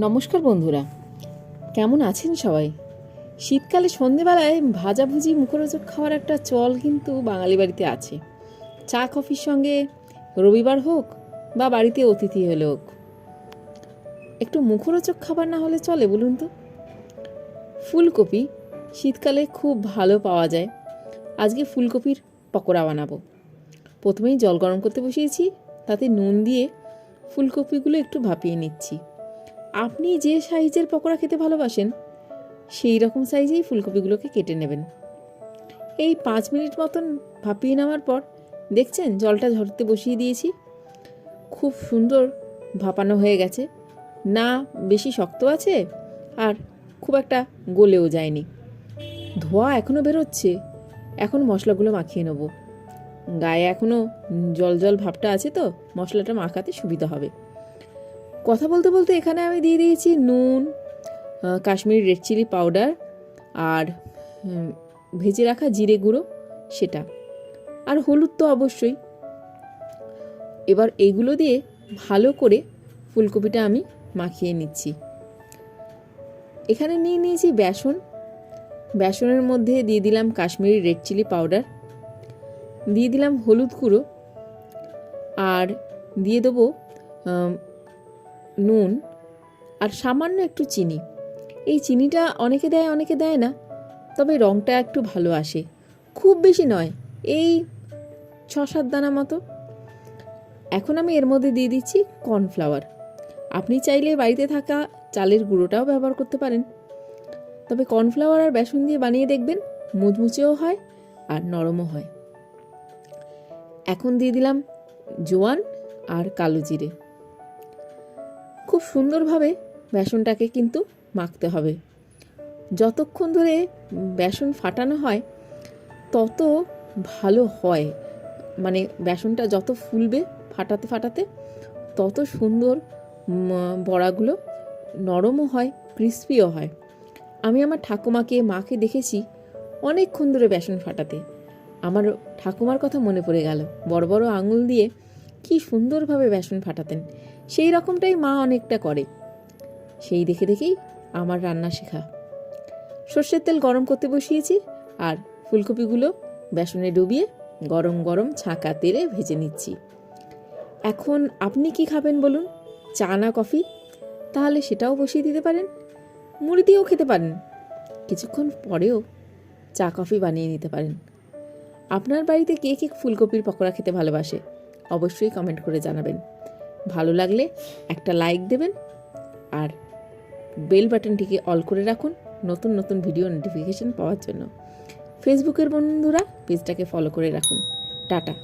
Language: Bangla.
নমস্কার বন্ধুরা। কেমন আছেন সবাই? শীতকালে সন্ধেবেলায় ভাজাভুজি, মুখরোচক খাওয়ার একটা চল কিন্তু বাঙালি বাড়িতে আছে। চা, কফির সঙ্গে রবিবার হোক বা বাড়িতে অতিথি হলে হোক। একটু মুখরোচক খাবার না হলে চলে বলুন তো? ফুলকপি শীতকালে খুব ভালো পাওয়া যায়। আজকে ফুলকপির পকোড়া বানাবো। প্রথমেই জল গরম করতে বসিয়েছি, তাতে নুন দিয়ে ফুলকপিগুলো একটু ভাপিয়ে নিচ্ছি। আপনি যে সাইজের পকোড়া খেতে ভালোবাসেন, সেই রকম সাইজেই ফুলকপিগুলোকে কেটে নেবেন। এই পাঁচ মিনিট মতন ভাপিয়ে নেওয়ার পর দেখছেন জলটা ঝরতে বসিয়ে দিয়েছি। খুব সুন্দর ভাপানো হয়ে গেছে। না, বেশি শক্ত আছে আর খুব একটা গলেও যায়নি। ধোয়া এখনও বেরোচ্ছে। এখন মশলাগুলো মাখিয়ে নেব। গায়ে এখনও জল জল ভাবটা আছে তো, মশলাটা মাখাতে সুবিধা হবে। কথা বলতে বলতে এখানে আমি দিয়ে দিয়েছি নুন কাশ্মীরি রেড চিলি পাউডার আর ভেজে রাখা জিরে গুঁড়ো, সেটা। আর হলুদ তো অবশ্যই। এবার এইগুলো দিয়ে ভালো করে ফুলকপিটা আমি মাখিয়ে নিচ্ছি। এখানে নিয়ে নিয়েছি বেসন। বেসনের মধ্যে দিয়ে দিলাম কাশ্মীরি রেড চিলি পাউডার। দিয়ে দিলাম হলুদ গুঁড়ো। আর দিয়ে দেবো নুন আর সামান্য একটু চিনি। এই চিনিটা অনেকে দেয় অনেকে দেয় না। তবে রঙটা একটু ভালো আসে। খুব বেশি নয়, এই ছ সাত দানা মতো। এখন আমি এর মধ্যে দিয়ে দিচ্ছি কর্নফ্লাওয়ার। আপনি চাইলে বাড়িতে থাকা চালের গুঁড়োটাও ব্যবহার করতে পারেন। তবে কর্নফ্লাওয়ার আর বেসন দিয়ে বানিয়ে দেখবেন, মুচমুচেও হয় আর নরমও হয়। এখন দিয়ে দিলাম জোয়ান আর কালো জিরে। খুব সুন্দরভাবে বেসনটাকে কিন্তু মাখতে হবে। যতক্ষণ ধরে বেসন ফাটানো হয়, তত ভালো হয়। মানে বেসনটা যত ফুলবে ফাটাতে ফাটাতে, তত সুন্দর বড়াগুলো নরমও হয়, ক্রিস্পিও হয়। আমি আমার ঠাকুমাকে, মাকে দেখেছি অনেকক্ষণ ধরে বেসন ফাটাতে। আমার ঠাকুমার কথা মনে পড়ে গেল। বড় বড় আঙুল দিয়ে কি সুন্দরভাবে বেসন ফাটাতেন। সেই রকমটাই মা অনেকটা করে। সেই দেখে দেখেই আমার রান্না শেখা। সর্ষের তেল গরম করতে বসিয়েছি আর ফুলকপিগুলো বেসনে ডুবিয়ে গরম গরম ছাঁকা তেলে ভেজে নিচ্ছি। এখন আপনি কি খাবেন বলুন? চা না কফি? তাহলে সেটাও বসিয়ে দিতে পারেন। মুড়ি দিয়েও খেতে পারেন। কিছুক্ষণ পরেও চা কফি বানিয়ে নিতে পারেন। আপনার বাড়িতে কে কে ফুলকপির পকোড়া খেতে ভালোবাসে? অবশ্যই কমেন্ট করে জানাবেন। ভালো লাগলে একটা লাইক দেবেন আর বেল বাটনটিকে অল করে রাখুন নতুন নতুন ভিডিও নোটিফিকেশন পাওয়ার জন্য। ফেসবুকের বন্ধুরা পেজটাকে ফলো করে রাখুন। টাটা।